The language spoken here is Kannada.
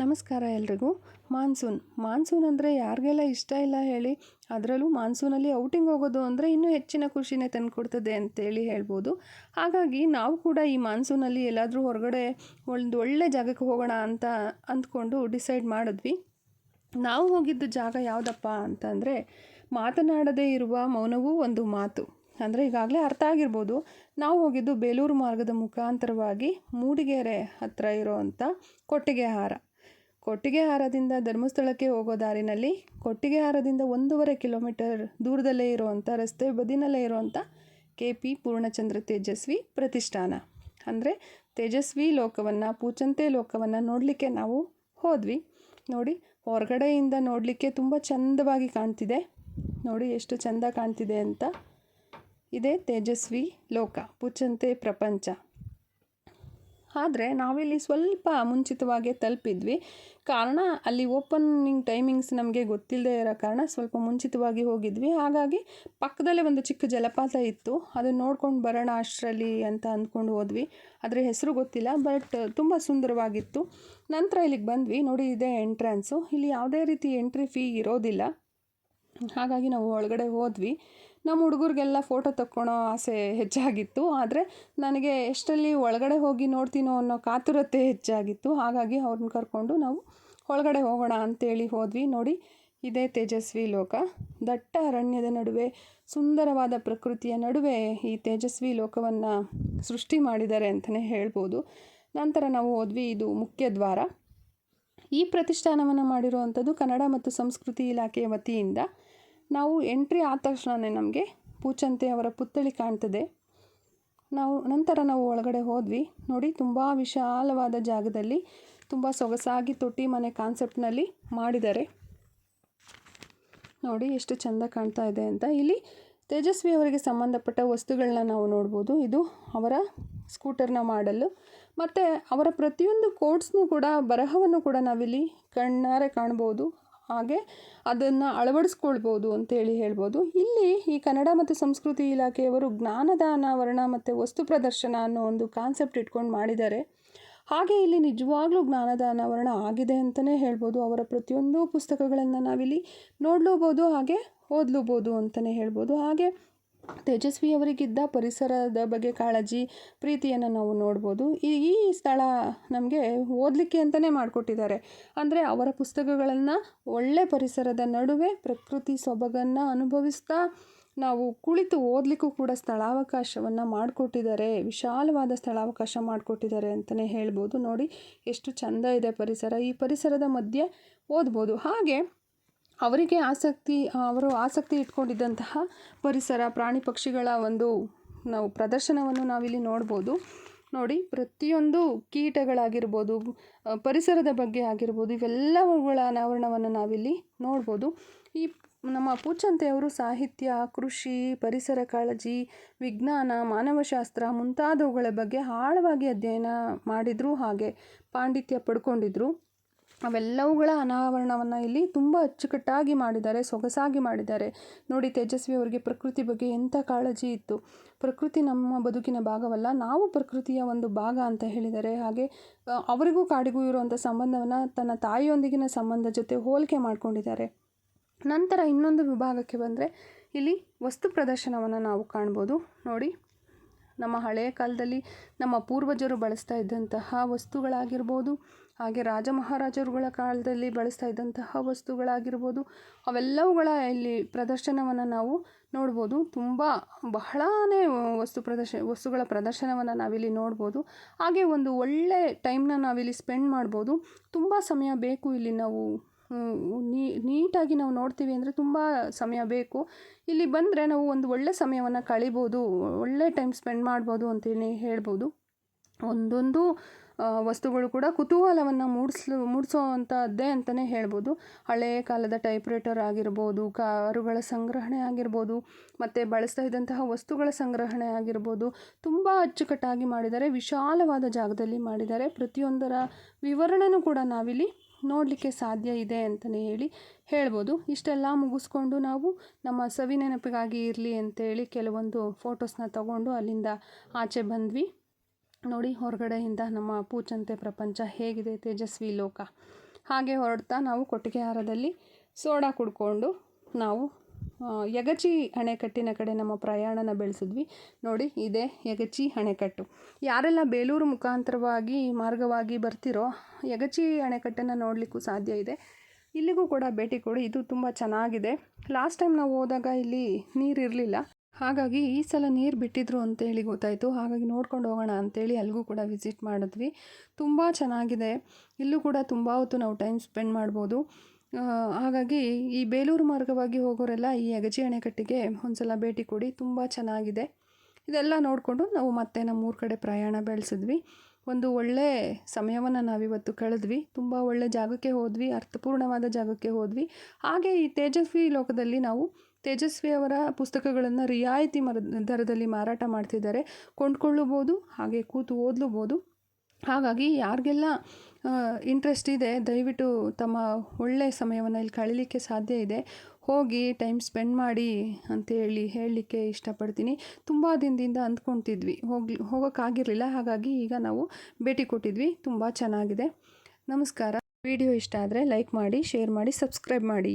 ನಮಸ್ಕಾರ ಎಲ್ರಿಗೂ. ಮಾನ್ಸೂನ್. ಮಾನ್ಸೂನ್ ಅಂದರೆ ಯಾರಿಗೆಲ್ಲ ಇಷ್ಟ ಇಲ್ಲ ಹೇಳಿ, ಅದರಲ್ಲೂ ಮಾನ್ಸೂನಲ್ಲಿ ಔಟಿಂಗ್ ಹೋಗೋದು ಅಂದರೆ ಇನ್ನೂ ಹೆಚ್ಚಿನ ಖುಷಿನೇ ತಂದುಕೊಡ್ತದೆ ಅಂತೇಳಿ ಹೇಳ್ಬೋದು. ಹಾಗಾಗಿ ನಾವು ಕೂಡ ಈ ಮಾನ್ಸೂನಲ್ಲಿ ಎಲ್ಲಾದರೂ ಹೊರಗಡೆ ಒಂದು ಒಳ್ಳೆ ಜಾಗಕ್ಕೆ ಹೋಗೋಣ ಅಂತ ಅಂದ್ಕೊಂಡು ಡಿಸೈಡ್ ಮಾಡಿದ್ವಿ. ನಾವು ಹೋಗಿದ್ದ ಜಾಗ ಯಾವುದಪ್ಪ ಅಂತಂದರೆ ಮಾತನಾಡದೇ ಇರುವ ಮೌನವೂ ಒಂದು ಮಾತು. ಅಂದರೆ ಈಗಾಗಲೇ ಅರ್ಥ ಆಗಿರ್ಬೋದು. ನಾವು ಹೋಗಿದ್ದು ಬೇಲೂರು ಮಾರ್ಗದ ಮುಖಾಂತರವಾಗಿ ಮೂಡಿಗೆರೆ ಹತ್ತಿರ ಇರೋವಂಥ ಕೊಟ್ಟಿಗೆಹಾರ ಕೊಟ್ಟಿಗೆಹಾರದಿಂದ ಧರ್ಮಸ್ಥಳಕ್ಕೆ ಹೋಗೋ ದಾರಿನಲ್ಲಿ ಕೊಟ್ಟಿಗೆಹಾರದಿಂದ ಒಂದೂವರೆ ಕಿಲೋಮೀಟರ್ ದೂರದಲ್ಲೇ ಇರುವಂಥ ರಸ್ತೆ ಬದಿನಲ್ಲೇ ಇರುವಂಥ ಕೆ ಪಿ ಪೂರ್ಣಚಂದ್ರ ತೇಜಸ್ವಿ ಪ್ರತಿಷ್ಠಾನ. ಅಂದರೆ ತೇಜಸ್ವಿ ಲೋಕವನ್ನು, ಪೂಚಂತೆ ಲೋಕವನ್ನು ನೋಡಲಿಕ್ಕೆ ನಾವು ಹೋದ್ವಿ. ನೋಡಿ, ಹೊರಗಡೆಯಿಂದ ನೋಡಲಿಕ್ಕೆ ತುಂಬ ಚಂದವಾಗಿ ಕಾಣ್ತಿದೆ. ನೋಡಿ, ಎಷ್ಟು ಚಂದ ಕಾಣ್ತಿದೆ ಅಂತ. ಇದೇ ತೇಜಸ್ವಿ ಲೋಕ ಪುಚ್ಚಂತೆ ಪ್ರಪಂಚ. ಆದರೆ ನಾವಿಲ್ಲಿ ಸ್ವಲ್ಪ ಮುಂಚಿತವಾಗಿ ತಲುಪಿದ್ವಿ. ಕಾರಣ ಅಲ್ಲಿ ಓಪನಿಂಗ್ ಟೈಮಿಂಗ್ಸ್ ನಮಗೆ ಗೊತ್ತಿಲ್ಲದೆ ಇರೋ ಕಾರಣ ಸ್ವಲ್ಪ ಮುಂಚಿತವಾಗಿ ಹೋಗಿದ್ವಿ. ಹಾಗಾಗಿ ಪಕ್ಕದಲ್ಲೇ ಒಂದು ಚಿಕ್ಕ ಜಲಪಾತ ಇತ್ತು. ಅದನ್ನು ನೋಡ್ಕೊಂಡು ಬರೋಣ ಅಷ್ಟರಲ್ಲಿ ಅಂತ ಅಂದ್ಕೊಂಡು ಹೋದ್ವಿ. ಅದರ ಹೆಸರು ಗೊತ್ತಿಲ್ಲ, ಬಟ್ ತುಂಬ ಸುಂದರವಾಗಿತ್ತು. ನಂತರ ಇಲ್ಲಿಗೆ ಬಂದ್ವಿ. ನೋಡಿ, ಇದೆ ಎಂಟ್ರೆನ್ಸು. ಇಲ್ಲಿ ಯಾವುದೇ ರೀತಿ ಎಂಟ್ರಿ ಫೀ ಇರೋದಿಲ್ಲ. ಹಾಗಾಗಿ ನಾವು ಒಳಗಡೆ ಹೋದ್ವಿ. ನಮ್ಮ ಹುಡುಗರಿಗೆಲ್ಲ ಫೋಟೋ ತಕ್ಕೊಳೋ ಆಸೆ ಹೆಚ್ಚಾಗಿತ್ತು. ಆದರೆ ನನಗೆ ಎಷ್ಟರಲ್ಲಿ ಒಳಗಡೆ ಹೋಗಿ ನೋಡ್ತೀನೋ ಅನ್ನೋ ಕಾತುರತೆ ಹೆಚ್ಚಾಗಿತ್ತು. ಹಾಗಾಗಿ ಅವ್ರನ್ನ ಕರ್ಕೊಂಡು ನಾವು ಒಳಗಡೆ ಹೋಗೋಣ ಅಂತೇಳಿ ಹೋದ್ವಿ. ನೋಡಿ, ಇದೇ ತೇಜಸ್ವಿ ಲೋಕ. ದಟ್ಟ ಅರಣ್ಯದ ನಡುವೆ, ಸುಂದರವಾದ ಪ್ರಕೃತಿಯ ನಡುವೆ ಈ ತೇಜಸ್ವಿ ಲೋಕವನ್ನು ಸೃಷ್ಟಿ ಮಾಡಿದ್ದಾರೆ ಅಂತಲೇ ಹೇಳ್ಬೋದು. ನಂತರ ನಾವು ಹೋದ್ವಿ, ಇದು ಮುಖ್ಯ ದ್ವಾರ. ಈ ಪ್ರತಿಷ್ಠಾನವನ್ನು ಮಾಡಿರುವಂಥದ್ದು ಕನ್ನಡ ಮತ್ತು ಸಂಸ್ಕೃತಿ ಇಲಾಖೆಯ ವತಿಯಿಂದ. ನಾವು ಎಂಟ್ರಿ ಆದ ತಕ್ಷಣವೇ ನಮಗೆ ಪೂಚಂತೆ ಅವರ ಪುತ್ಥಳಿ ಕಾಣ್ತದೆ. ನಾವು, ನಂತರ ನಾವು ಒಳಗಡೆ ಹೋದ್ವಿ. ನೋಡಿ, ತುಂಬ ವಿಶಾಲವಾದ ಜಾಗದಲ್ಲಿ ತುಂಬ ಸೊಗಸಾಗಿ ತೊಟ್ಟಿ ಮನೆ ಕಾನ್ಸೆಪ್ಟ್ನಲ್ಲಿ ಮಾಡಿದ್ದಾರೆ. ನೋಡಿ, ಎಷ್ಟು ಚೆಂದ ಕಾಣ್ತಾ ಇದೆ ಅಂತ. ಇಲ್ಲಿ ತೇಜಸ್ವಿ ಅವರಿಗೆ ಸಂಬಂಧಪಟ್ಟ ವಸ್ತುಗಳನ್ನ ನಾವು ನೋಡ್ಬೋದು. ಇದು ಅವರ ಸ್ಕೂಟರ್ನ ಮಾಡಲು ಮತ್ತು ಅವರ ಪ್ರತಿಯೊಂದು ಕೋಟ್ಸ್ನೂ ಕೂಡ, ಬರಹವನ್ನು ಕೂಡ ನಾವಿಲ್ಲಿ ಕಣ್ಣಾರೆ ಕಾಣ್ಬೋದು. ಹಾಗೆ ಅದನ್ನು ಅಳವಡಿಸ್ಕೊಳ್ಬೋದು ಅಂತೇಳಿ ಹೇಳ್ಬೋದು. ಇಲ್ಲಿ ಈ ಕನ್ನಡ ಮತ್ತು ಸಂಸ್ಕೃತಿ ಇಲಾಖೆಯವರು ಜ್ಞಾನದಾನ, ವರ್ಣ ಮತ್ತು ವಸ್ತು ಪ್ರದರ್ಶನ ಅನ್ನೋ ಒಂದು ಕಾನ್ಸೆಪ್ಟ್ ಇಟ್ಕೊಂಡು ಮಾಡಿದ್ದಾರೆ. ಹಾಗೆ ಇಲ್ಲಿ ನಿಜವಾಗ್ಲೂ ಜ್ಞಾನದಾನ, ವರ್ಣ ಆಗಿದೆ ಅಂತಲೇ ಹೇಳ್ಬೋದು. ಅವರ ಪ್ರತಿಯೊಂದು ಪುಸ್ತಕಗಳನ್ನು ನಾವಿಲ್ಲಿ ನೋಡ್ಲೂಬೋದು ಹಾಗೆ ಓದ್ಲೂಬೋದು ಅಂತಲೇ ಹೇಳ್ಬೋದು. ಹಾಗೆ ತೇಜಸ್ವಿ ಅವರಿಗಿದ್ದ ಪರಿಸರದ ಬಗ್ಗೆ ಕಾಳಜಿ, ಪ್ರೀತಿಯನ್ನು ನಾವು ನೋಡ್ಬೋದು. ಈ ಈ ಸ್ಥಳ ನಮಗೆ ಓದಲಿಕ್ಕೆ ಅಂತಲೇ ಮಾಡಿಕೊಟ್ಟಿದ್ದಾರೆ. ಅಂದರೆ ಅವರ ಪುಸ್ತಕಗಳನ್ನು ಒಳ್ಳೆ ಪರಿಸರದ ನಡುವೆ, ಪ್ರಕೃತಿ ಸೊಬಗನ್ನು ಅನುಭವಿಸ್ತಾ ನಾವು ಕುಳಿತು ಓದಲಿಕ್ಕೂ ಕೂಡ ಸ್ಥಳಾವಕಾಶವನ್ನು ಮಾಡಿಕೊಟ್ಟಿದ್ದಾರೆ. ವಿಶಾಲವಾದ ಸ್ಥಳಾವಕಾಶ ಮಾಡಿಕೊಟ್ಟಿದ್ದಾರೆ ಅಂತಲೇ ಹೇಳ್ಬೋದು. ನೋಡಿ, ಎಷ್ಟು ಚಂದ ಇದೆ ಪರಿಸರ. ಈ ಪರಿಸರದ ಮಧ್ಯೆ ಓದ್ಬೋದು. ಹಾಗೆ ಅವರಿಗೆ ಆಸಕ್ತಿ ಅವರು ಆಸಕ್ತಿ ಇಟ್ಕೊಂಡಿದ್ದಂತಹ ಪರಿಸರ, ಪ್ರಾಣಿ ಪಕ್ಷಿಗಳ ಒಂದು ನಾವು ಪ್ರದರ್ಶನವನ್ನು ನಾವಿಲ್ಲಿ ನೋಡ್ಬೋದು. ನೋಡಿ, ಪ್ರತಿಯೊಂದು ಕೀಟಗಳಾಗಿರ್ಬೋದು ಪರಿಸರದ ಬಗ್ಗೆ ಆಗಿರ್ಬೋದು, ಇವೆಲ್ಲವುಗಳ ಅನಾವರಣವನ್ನು ನಾವಿಲ್ಲಿ ನೋಡ್ಬೋದು. ಈ ನಮ್ಮ ಪೂಚಂತೆಯವರು ಸಾಹಿತ್ಯ, ಕೃಷಿ, ಪರಿಸರ, ಕಾಳಜಿ, ವಿಜ್ಞಾನ, ಮಾನವಶಾಸ್ತ್ರ ಮುಂತಾದವುಗಳ ಬಗ್ಗೆ ಆಳವಾಗಿ ಅಧ್ಯಯನ ಮಾಡಿದರು ಹಾಗೆ ಪಾಂಡಿತ್ಯ ಪಡ್ಕೊಂಡಿದ್ರು. ಅವೆಲ್ಲವುಗಳ ಅನಾವರಣವನ್ನು ಇಲ್ಲಿ ತುಂಬ ಅಚ್ಚುಕಟ್ಟಾಗಿ ಮಾಡಿದ್ದಾರೆ, ಸೊಗಸಾಗಿ ಮಾಡಿದ್ದಾರೆ. ನೋಡಿ, ತೇಜಸ್ವಿ ಅವರಿಗೆ ಪ್ರಕೃತಿ ಬಗ್ಗೆ ಎಂಥ ಕಾಳಜಿ ಇತ್ತು. ಪ್ರಕೃತಿ ನಮ್ಮ ಬದುಕಿನ ಭಾಗವಲ್ಲ, ನಾವು ಪ್ರಕೃತಿಯ ಒಂದು ಭಾಗ ಅಂತ ಹೇಳಿದರೆ ಹಾಗೆ ಅವರಿಗೂ ಕಾಡಿಗೂ ಇರುವಂಥ ಸಂಬಂಧವನ್ನು ತನ್ನ ತಾಯಿಯೊಂದಿಗಿನ ಸಂಬಂಧ ಜೊತೆ ಹೋಲಿಕೆ ಮಾಡ್ಕೊಂಡಿದ್ದಾರೆ. ನಂತರ ಇನ್ನೊಂದು ವಿಭಾಗಕ್ಕೆ ಬಂದರೆ, ಇಲ್ಲಿ ವಸ್ತು ಪ್ರದರ್ಶನವನ್ನು ನಾವು ಕಾಣ್ಬೋದು. ನೋಡಿ ನಮ್ಮ ಹಳೆಯ ಕಾಲದಲ್ಲಿ ನಮ್ಮ ಪೂರ್ವಜರು ಬಳಸ್ತಾ ಇದ್ದಂತಹ ವಸ್ತುಗಳಾಗಿರ್ಬೋದು, ಹಾಗೆ ರಾಜ ಮಹಾರಾಜರುಗಳ ಕಾಲದಲ್ಲಿ ಬಳಸ್ತಾ ಇದ್ದಂತಹ ವಸ್ತುಗಳಾಗಿರ್ಬೋದು, ಅವೆಲ್ಲವುಗಳ ಇಲ್ಲಿ ಪ್ರದರ್ಶನವನ್ನು ನಾವು ನೋಡ್ಬೋದು. ತುಂಬ ಬಹಳನೇ ವಸ್ತು ಪ್ರದರ್ಶ, ವಸ್ತುಗಳ ಪ್ರದರ್ಶನವನ್ನು ನಾವಿಲ್ಲಿ ನೋಡ್ಬೋದು. ಹಾಗೆ ಒಂದು ಒಳ್ಳೆ ಟೈಮ್ನ ನಾವಿಲ್ಲಿ ಸ್ಪೆಂಡ್ ಮಾಡ್ಬೋದು. ತುಂಬ ಸಮಯ ಬೇಕು ಇಲ್ಲಿ ನಾವು ನೀಟಾಗಿ ನಾವು ನೋಡ್ತೀವಿ ಅಂದರೆ ತುಂಬ ಸಮಯ ಬೇಕು. ಇಲ್ಲಿ ಬಂದರೆ ನಾವು ಒಂದು ಒಳ್ಳೆ ಸಮಯವನ್ನು ಕಳಿಬೋದು, ಒಳ್ಳೆ ಟೈಮ್ ಸ್ಪೆಂಡ್ ಮಾಡ್ಬೋದು ಅಂತೇಳಿ ಹೇಳ್ಬೋದು. ಒಂದೊಂದು ವಸ್ತುಗಳು ಕೂಡ ಕುತೂಹಲವನ್ನು ಮೂಡಿಸ್ಲು ಮೂಡಿಸೋ ಅಂಥದ್ದೇ ಅಂತಲೇ ಹೇಳ್ಬೋದು. ಹಳೆಯ ಕಾಲದ ಟೈಪ್ರೈಟರ್ ಆಗಿರ್ಬೋದು, ಕಾರುಗಳ ಸಂಗ್ರಹಣೆ ಆಗಿರ್ಬೋದು, ಮತ್ತು ಬಳಸ್ತಾ ಇದ್ದಂತಹ ವಸ್ತುಗಳ ಸಂಗ್ರಹಣೆ ಆಗಿರ್ಬೋದು, ತುಂಬ ಅಚ್ಚುಕಟ್ಟಾಗಿ ಮಾಡಿದ್ದಾರೆ, ವಿಶಾಲವಾದ ಜಾಗದಲ್ಲಿ ಮಾಡಿದ್ದಾರೆ. ಪ್ರತಿಯೊಂದರ ವಿವರಣೆನೂ ಕೂಡ ನಾವಿಲ್ಲಿ ನೋಡಲಿಕ್ಕೆ ಸಾಧ್ಯ ಇದೆ ಅಂತಲೇ ಹೇಳಿ ಹೇಳ್ಬೋದು. ಇಷ್ಟೆಲ್ಲ ಮುಗಿಸ್ಕೊಂಡು ನಾವು ನಮ್ಮ ಸವಿ ನೆನಪಿಗಾಗಿ ಇರಲಿ ಅಂತೇಳಿ ಕೆಲವೊಂದು ಫೋಟೋಸ್ನ ತಗೊಂಡು ಅಲ್ಲಿಂದ ಆಚೆ ಬಂದ್ವಿ. ನೋಡಿ ಹೊರಗಡೆಯಿಂದ ನಮ್ಮ ಪೂಚಂತೆ ಪ್ರಪಂಚ ಹೇಗಿದೆ ತೇಜಸ್ವಿ ಲೋಕ. ಹಾಗೆ ಹೊರಡ್ತಾ ನಾವು ಕೊಟ್ಟಿಗೆಹಾರದಲ್ಲಿ ಸೋಡಾ ಕುಡ್ಕೊಂಡು ನಾವು ಯಗಚಿ ಅಣೆಕಟ್ಟಿನ ಕಡೆ ನಮ್ಮ ಪ್ರಯಾಣನ ಬೆಳೆಸಿದ್ವಿ. ನೋಡಿ, ಇದೇ ಯಗಚಿ ಅಣೆಕಟ್ಟು. ಯಾರೆಲ್ಲ ಬೇಲೂರು ಮುಖಾಂತರವಾಗಿ ಮಾರ್ಗವಾಗಿ ಬರ್ತಿರೋ ಯಗಚಿ ಅಣೆಕಟ್ಟನ್ನು ನೋಡಲಿಕ್ಕೂ ಸಾಧ್ಯ ಇದೆ. ಇಲ್ಲಿಗೂ ಕೂಡ ಭೇಟಿ ಕೊಡಿ, ಇದು ತುಂಬ ಚೆನ್ನಾಗಿದೆ. ಲಾಸ್ಟ್ ಟೈಮ್ ನಾವು ಹೋದಾಗ ಇಲ್ಲಿ ನೀರು ಇರಲಿಲ್ಲ ಹಾಗಾಗಿ ಈ ಸಲ ನೀರು ಬಿಟ್ಟಿದ್ರು ಅಂತೇಳಿ ಗೊತ್ತಾಯಿತು. ಹಾಗಾಗಿ ನೋಡ್ಕೊಂಡು ಹೋಗೋಣ ಅಂತೇಳಿ ಅಲ್ಲಿಗೂ ಕೂಡ ವಿಸಿಟ್ ಮಾಡಿದ್ವಿ. ತುಂಬ ಚೆನ್ನಾಗಿದೆ. ಇಲ್ಲೂ ಕೂಡ ತುಂಬ ಹೊತ್ತು ನಾವು ಟೈಮ್ ಸ್ಪೆಂಡ್ ಮಾಡ್ಬೋದು. ಹಾಗಾಗಿ ಈ ಬೇಲೂರು ಮಾರ್ಗವಾಗಿ ಹೋಗೋರೆಲ್ಲ ಈ ಅಗಜಿ ಅಣೆಕಟ್ಟಿಗೆ ಒಂದ್ಸಲ ಭೇಟಿ ಕೊಡಿ. ತುಂಬ ಚೆನ್ನಾಗಿದೆ. ಇದೆಲ್ಲ ನೋಡಿಕೊಂಡು ನಾವು ಮತ್ತೆ ನಮ್ಮೂರ ಕಡೆ ಪ್ರಯಾಣ ಬೆಳೆಸಿದ್ವಿ. ಒಂದು ಒಳ್ಳೆ ಸಮಯವನ್ನು ನಾವಿವತ್ತು ಕಳೆದ್ವಿ. ತುಂಬ ಒಳ್ಳೆ ಜಾಗಕ್ಕೆ ಹೋದ್ವಿ. ಅರ್ಥಪೂರ್ಣವಾದ ಜಾಗಕ್ಕೆ ಹೋದ್ವಿ. ಹಾಗೆ ಈ ತೇಜಸ್ವಿ ಲೋಕದಲ್ಲಿ ನಾವು ತೇಜಸ್ವಿ ಅವರ ಪುಸ್ತಕಗಳನ್ನು ರಿಯಾಯಿತಿ ಮರ, ದರದಲ್ಲಿ ಮಾರಾಟ ಮಾಡ್ತಿದ್ದಾರೆ. ಕೊಂಡ್ಕೊಳ್ಳಬಹುದು, ಹಾಗೆ ಕೂತು ಓದಲೂಬೋದು ಹಾಗಾಗಿ ಯಾರಿಗೆಲ್ಲ ಇಂಟ್ರೆಸ್ಟ್ ಇದೆ, ದಯವಿಟ್ಟು ತಮ್ಮ ಒಳ್ಳೆಯ ಸಮಯವನ್ನು ಇಲ್ಲಿ ಕಳೀಲಿಕ್ಕೆ ಸಾಧ್ಯ ಇದೆ, ಹೋಗಿ ಟೈಮ್ ಸ್ಪೆಂಡ್ ಮಾಡಿ ಅಂತೇಳಿ ಹೇಳಲಿಕ್ಕೆ ಇಷ್ಟಪಡ್ತೀನಿ. ತುಂಬ ದಿನದಿಂದ ಅಂದ್ಕೊಳ್ತಿದ್ವಿ ಹೋಗ್ಲಿ, ಹೋಗೋಕ್ಕಾಗಿರಲಿಲ್ಲ, ಹಾಗಾಗಿ ಈಗ ನಾವು ಭೇಟಿ ಕೊಟ್ಟಿದ್ವಿ. ತುಂಬ ಚೆನ್ನಾಗಿದೆ. ನಮಸ್ಕಾರ. ವಿಡಿಯೋ ಇಷ್ಟ ಆದರೆ ಲೈಕ್ ಮಾಡಿ ಶೇರ್ ಮಾಡಿ ಸಬ್ಸ್ಕ್ರೈಬ್ ಮಾಡಿ.